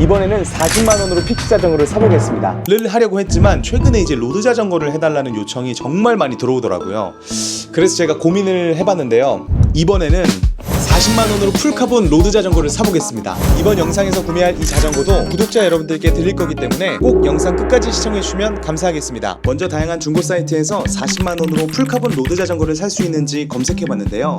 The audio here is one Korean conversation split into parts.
이번에는 40만 원으로 피치 자전거를 사보겠습니다. 를 하려고 했지만 최근에 이제 로드 자전거를 해달라는 요청이 정말 많이 들어오더라고요. 그래서 제가 고민을 해봤는데요. 이번에는 40만 원으로 풀카본 로드 자전거를 사보겠습니다. 이번 영상에서 구매할 이 자전거도 구독자 여러분들께 드릴 거기 때문에 꼭 영상 끝까지 시청해 주시면 감사하겠습니다. 먼저 다양한 중고 사이트에서 40만 원으로 풀카본 로드 자전거를 살 수 있는지 검색해 봤는데요.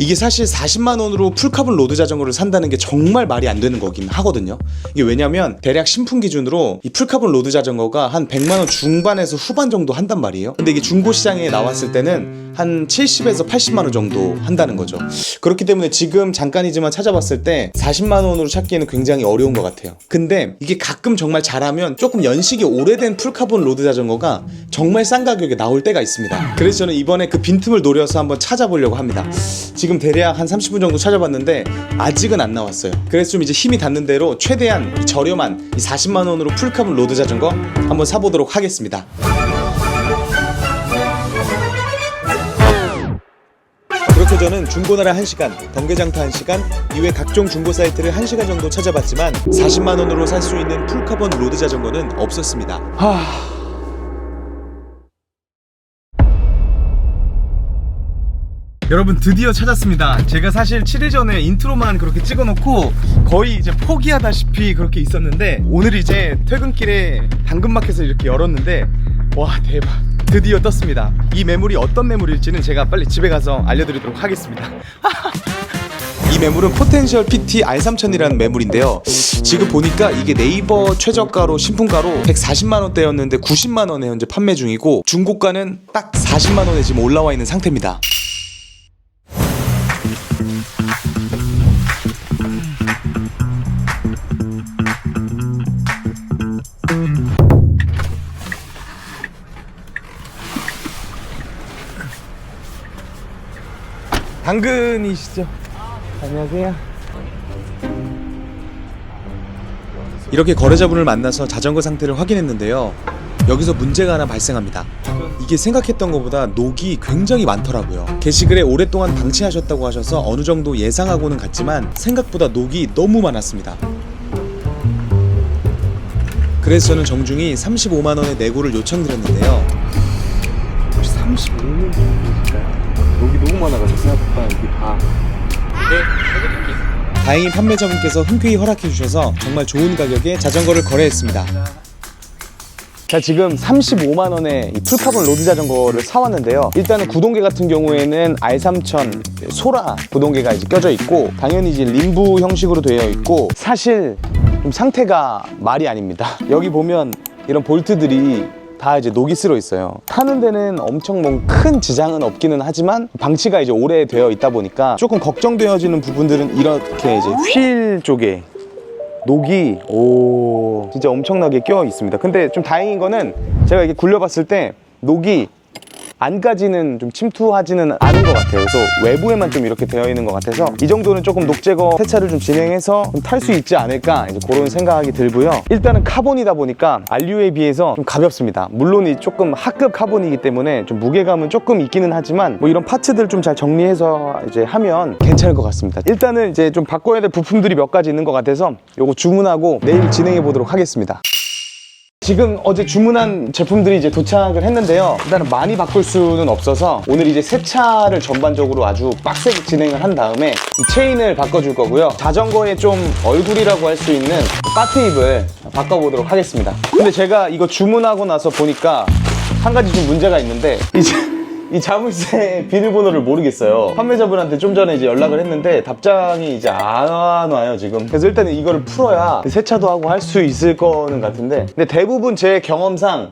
이게 사실 40만 원으로 풀카본 로드 자전거를 산다는 게 정말 말이 안 되는 거긴 하거든요. 이게 왜냐면 대략 신품 기준으로 이 풀카본 로드 자전거가 한 100만 원 중반에서 후반 정도 한단 말이에요. 근데 이게 중고 시장에 나왔을 때는 한 70에서 80만 원 정도 한다는 거죠. 그렇기 때문에 지금 잠깐이지만 찾아봤을 때 40만 원으로 찾기에는 굉장히 어려운 것 같아요. 근데 이게 가끔 정말 잘하면 조금 연식이 오래된 풀카본 로드 자전거가 정말 싼 가격에 나올 때가 있습니다. 그래서 저는 이번에 그 빈틈을 노려서 한번 찾아보려고 합니다. 지금 대략 한 30분 정도 찾아봤는데 아직은 안 나왔어요. 그래서 좀 이제 힘이 닿는 대로 최대한 이 저렴한 이 40만 원으로 풀카본 로드 자전거 한번 사보도록 하겠습니다. 저는 중고나라 1시간, 번개장터 1시간, 이외 각종 중고 사이트를 1시간 정도 찾아봤지만 40만 원으로 살 수 있는 풀카본 로드 자전거는 없었습니다. 하... 여러분 드디어 찾았습니다. 제가 사실 7일 전에 인트로만 그렇게 찍어놓고 거의 이제 포기하다시피 그렇게 있었는데 오늘 이제 퇴근길에 당근마켓을 이렇게 열었는데 와 대박 드디어 떴습니다. 이 매물이 어떤 매물일지는 제가 빨리 집에 가서 알려드리도록 하겠습니다. 이 매물은 포텐셜 PT R3000이라는 매물인데요. 지금 보니까 이게 네이버 최저가로 신품가로 140만 원대였는데 90만 원에 현재 판매 중이고 중고가는 딱 40만 원에 지금 올라와 있는 상태입니다. 당근이시죠? 안녕하세요. 이렇게 거래자분을 만나서 자전거 상태를 확인했는데요. 여기서 문제가 하나 발생합니다. 이게 생각했던 것보다 녹이 굉장히 많더라고요. 게시글에 오랫동안 방치하셨다고 하셔서 어느 정도 예상하고는 갔지만 생각보다 녹이 너무 많았습니다. 그래서 저는 정중히 35만 원의 내고를 요청드렸는데요. 혹시 35만 원일까요? 녹이 너무 많아가지고 생각보다 이게 다 다행히 판매자분께서 흔쾌히 허락해 주셔서 정말 좋은 가격에 자전거를 거래했습니다. 자 지금 35만 원에 이 풀카본 로드 자전거를 사왔는데요. 일단은 구동계 같은 경우에는 R3000 소라 구동계가 이제 껴져 있고 당연히 이제 림부 형식으로 되어 있고 사실 좀 상태가 말이 아닙니다. 여기 보면 이런 볼트들이 다 이제 녹이 쓸어 있어요. 타는 데는 엄청 뭐 큰 지장은 없기는 하지만 방치가 이제 오래되어 있다 보니까 조금 걱정되어지는 부분들은 이렇게 이제 휠 쪽에 녹이 오 진짜 엄청나게 껴 있습니다. 근데 좀 다행인 거는 제가 이게 굴려봤을 때 녹이 안까지는 좀 침투하지는 않은 것 같아요. 그래서 외부에만 좀 이렇게 되어 있는 것 같아서 이 정도는 조금 녹 제거 세차를 좀 진행해서 탈 수 있지 않을까 이제 그런 생각이 들고요. 일단은 카본이다 보니까 알류에 비해서 좀 가볍습니다. 물론 이 조금 하급 카본이기 때문에 좀 무게감은 조금 있기는 하지만 뭐 이런 파츠들 좀 잘 정리해서 이제 하면 괜찮을 것 같습니다. 일단은 이제 좀 바꿔야 될 부품들이 몇 가지 있는 것 같아서 요거 주문하고 내일 진행해 보도록 하겠습니다. 지금 어제 주문한 제품들이 이제 도착을 했는데요. 일단은 많이 바꿀 수는 없어서 오늘 이제 세차를 전반적으로 아주 빡세게 진행을 한 다음에 이 체인을 바꿔줄 거고요. 자전거의 좀 얼굴이라고 할 수 있는 바트입을 바꿔보도록 하겠습니다. 근데 제가 이거 주문하고 나서 보니까 한 가지 좀 문제가 있는데 이제 이 자물쇠 비밀번호를 모르겠어요. 판매자분한테 좀 전에 이제 연락을 했는데 답장이 이제 안 와요 지금. 그래서 일단은 이거를 풀어야 세차도 하고 할 수 있을 거는 같은데. 근데 대부분 제 경험상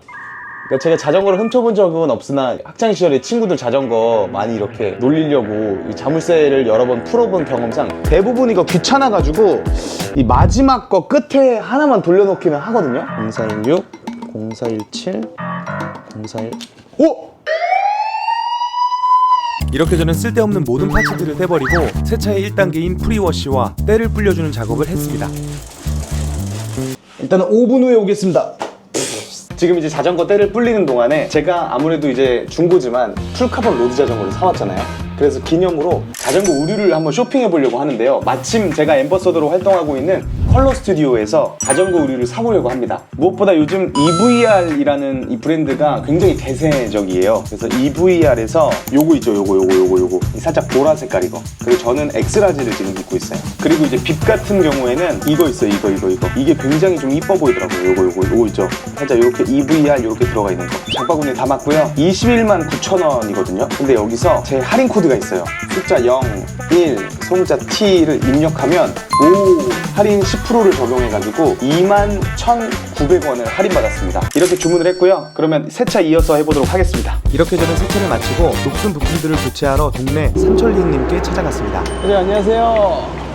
그러니까 제가 자전거를 훔쳐본 적은 없으나 학창 시절에 친구들 자전거 많이 이렇게 놀리려고 이 자물쇠를 여러 번 풀어본 경험상 대부분 이거 귀찮아가지고 이 마지막 거 끝에 하나만 돌려놓기는 하거든요. 0416, 0417, 0415. 오! 이렇게 저는 쓸데없는 모든 파츠들을 떼버리고 세차의 1단계인 프리워시와 때를 불려주는 작업을 했습니다. 일단은 5분 후에 오겠습니다. 지금 이제 자전거 때를 불리는 동안에 제가 아무래도 이제 중고지만 풀카본 로드 자전거를 사왔잖아요. 그래서 기념으로 자전거 우류를 한번 쇼핑해 보려고 하는데요. 마침 제가 엠버서더로 활동하고 있는 컬러 스튜디오에서 자전거 우류를 사보려고 합니다. 무엇보다 요즘 EVR이라는 이 브랜드가 굉장히 대세적이에요. 그래서 EVR에서 요거 있죠, 요거, 요거, 요거, 요거. 이 살짝 보라 색깔 이거. 그리고 저는 엑스라지를 지금 입고 있어요. 그리고 이제 빕 같은 경우에는 이거 있어요, 이거, 이거, 이거. 이게 굉장히 좀 이뻐 보이더라고요. 요거, 요거, 요거 있죠. 살짝 이렇게 EVR 이렇게 들어가 있는 거. 장바구니에 담았고요. 21만 9천 원이거든요. 근데 여기서 제 할인 코드가 있어요. 숫자 0, 1, 소문자 T를 입력하면 오 할인 10%를 적용해가지고 2만 1,900원을 할인받았습니다. 이렇게 주문을 했고요. 그러면 세차 이어서 해보도록 하겠습니다. 이렇게 저는 세차를 마치고 녹슨 부품들을 교체하러 동네 삼천리님께 찾아갔습니다. 네 안녕하세요.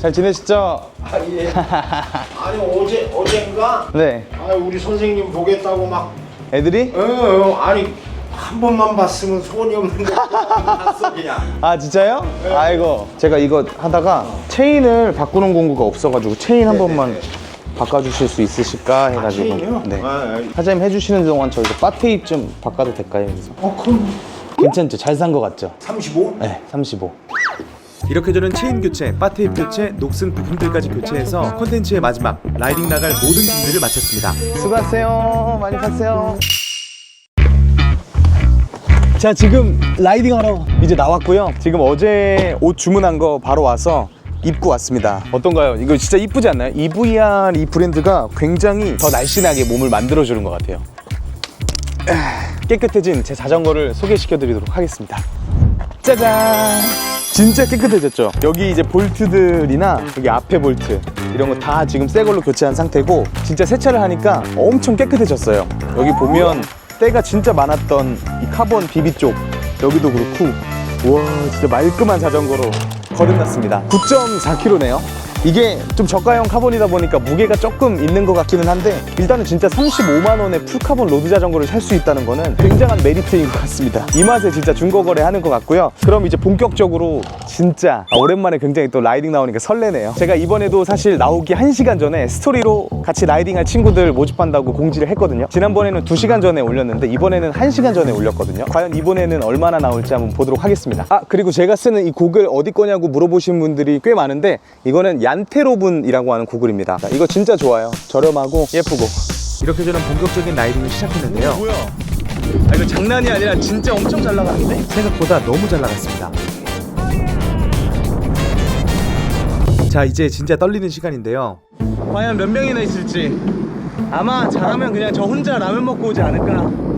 잘 지내시죠? 아, 예. 아니 어제 어젠가 네. 아 우리 선생님 보겠다고 막 애들이? 어, 어, 아니 한 번만 봤으면 소원이 없는데 봤어 그냥 아 진짜요? 아이고 제가 이거 하다가 체인을 바꾸는 공구가 없어가지고 체인 한 번만 바꿔주실 수 있으실까 해가지고 체인이요? 네. 아, 아, 사장님 해주시는 동안 저희가 바테입 좀 바꿔도 될까요? 그래서 어 그럼 괜찮죠? 잘 산 거 같죠? 35? 네, 35. 이렇게 저는 체인 교체, 바테입 교체, 녹슨 부품들까지 교체해서 콘텐츠의 마지막 라이딩 나갈 모든 준비를 마쳤습니다. 수고하세요. 많이 파세요. 자, 지금 라이딩 하러 이제 나왔고요. 지금 어제 옷 주문한 거 바로 와서 입고 왔습니다. 어떤가요? 이거 진짜 이쁘지 않나요? EVR 이 브랜드가 굉장히 더 날씬하게 몸을 만들어주는 것 같아요. 깨끗해진 제 자전거를 소개시켜 드리도록 하겠습니다. 짜잔! 진짜 깨끗해졌죠? 여기 이제 볼트들이나 여기 앞에 볼트 이런 거 다 지금 새 걸로 교체한 상태고 진짜 세차를 하니까 엄청 깨끗해졌어요. 여기 보면 때가 진짜 많았던 이 카본 비비 쪽 여기도 그렇고 와 진짜 말끔한 자전거로 거듭났습니다. 9.4kg네요. 이게 좀 저가형 카본이다 보니까 무게가 조금 있는 것 같기는 한데 일단은 진짜 35만 원에 풀카본 로드 자전거를 살 수 있다는 거는 굉장한 메리트인 것 같습니다. 이 맛에 진짜 중고 거래 하는 것 같고요. 그럼 이제 본격적으로 진짜 아, 오랜만에 굉장히 또 라이딩 나오니까 설레네요. 제가 이번에도 사실 나오기 1시간 전에 스토리로 같이 라이딩할 친구들 모집한다고 공지를 했거든요. 지난번에는 2시간 전에 올렸는데 이번에는 1시간 전에 올렸거든요. 과연 이번에는 얼마나 나올지 한번 보도록 하겠습니다. 아 그리고 제가 쓰는 이 곡을 어디 거냐고 물어보신 분들이 꽤 많은데 이거는 얀테로분이라고 하는 고글입니다. 자, 이거 진짜 좋아요. 저렴하고 예쁘고. 이렇게 저는 본격적인 라이딩을 시작했는데요. 뭐야? 아, 이거 장난이 아니라 진짜 엄청 잘 나갔는데? 생각보다 너무 잘 나갔습니다. 자, 이제 진짜 떨리는 시간인데요. 과연 몇 명이나 있을지. 아마 잘하면 그냥 저 혼자 라면 먹고 오지 않을까.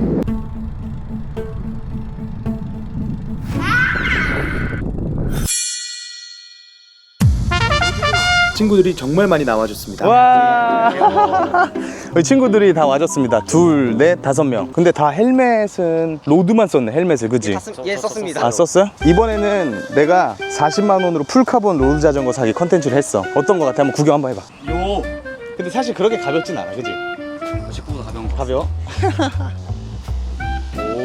친구들이 정말 많이 나와줬습니다. 와, 우리 친구들이 다 와줬습니다. 둘, 넷, 다섯 명. 근데 다 헬멧은 로드만 썼네. 헬멧을 그지? 예 썼습니다. 아 썼어요? 이번에는 내가 40만 원으로 풀카본 로드 자전거 사기 컨텐츠를 했어. 어떤 거 같아? 한번 구경 한번 해봐. 요. 근데 사실 그렇게 가볍진 않아, 그지? 식구보다 가벼운 거. 가벼워?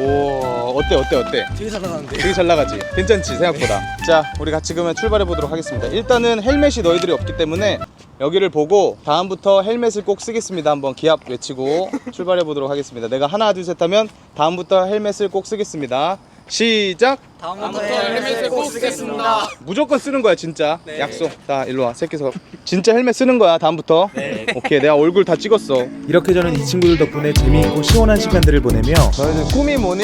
오, 어때, 어때, 어때? 되게 잘 나가는데. 되게 잘 나가지? 괜찮지 생각보다 자 우리 같이 그러면 출발해 보도록 하겠습니다 일단은 헬멧이 너희들이 없기 때문에 여기를 보고 다음부터 헬멧을 꼭 쓰겠습니다 한번 기합 외치고 출발해 보도록 하겠습니다 내가 하나 둘 셋 하면 다음부터 헬멧을 꼭 쓰겠습니다 시작. 다음부터 헬멧을 꼭 쓰겠습니다. 무조건 쓰는 거야 진짜. 약속. 자 일로 와. 새끼서 진짜 헬멧 쓰는 거야 다음부터. 오케이 내가 얼굴 다 찍었어. 이렇게 저는 이 친구들 덕분에 재미있고 시원한 시간들을 보내며 너희들 꿈이 뭐니?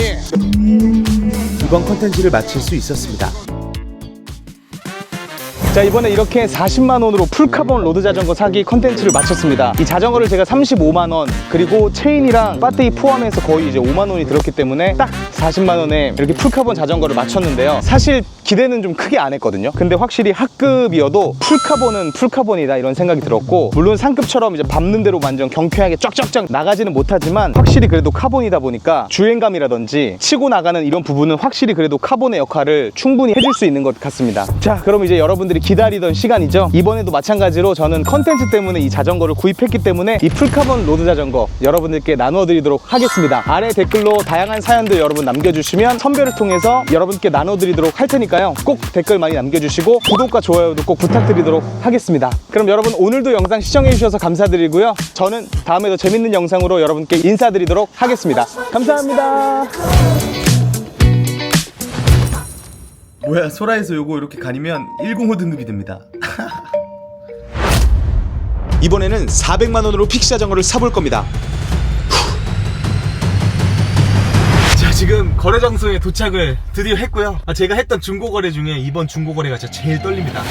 이번 컨텐츠를 마칠 수 있었습니다 자 이번에 이렇게 40만 원으로 풀카본 로드 자전거 사기 컨텐츠를 마쳤습니다. 이 자전거를 제가 35만 원 그리고 체인이랑 배터리 포함해서 거의 이제 5만 원이 들었기 때문에 딱 40만 원에 이렇게 풀카본 자전거를 마쳤는데요. 사실 기대는 좀 크게 안 했거든요. 근데 확실히 학급이어도 풀카본은 풀카본이다 이런 생각이 들었고 물론 상급처럼 이제 밟는 대로 완전 경쾌하게 쫙쫙쫙 나가지는 못하지만 확실히 그래도 카본이다 보니까 주행감이라든지 치고 나가는 이런 부분은 확실히 그래도 카본의 역할을 충분히 해줄 수 있는 것 같습니다. 자 그럼 이제 여러분들이 기다리던 시간이죠? 이번에도 마찬가지로 저는 컨텐츠 때문에 이 자전거를 구입했기 때문에 이 풀카본 로드 자전거 여러분들께 나누어 드리도록 하겠습니다. 아래 댓글로 다양한 사연들 여러분 남겨주시면 선별을 통해서 여러분께 나눠 드리도록 할 테니까 테니까요. 꼭 댓글 많이 남겨주시고 구독과 좋아요도 꼭 부탁드리도록 하겠습니다. 그럼 여러분 오늘도 영상 시청해주셔서 감사드리고요. 저는 다음에도 재밌는 영상으로 여러분께 인사드리도록 하겠습니다. 감사합니다. 뭐야 소라에서 요거 이렇게 가니면 105 등급이 됩니다. 이번에는 400만 원으로 픽시 자전거를 사볼 겁니다. 지금 거래 장소에 도착을 드디어 했고요. 아, 제가 했던 중고 거래 중에 이번 중고 거래가 진짜 제일 떨립니다.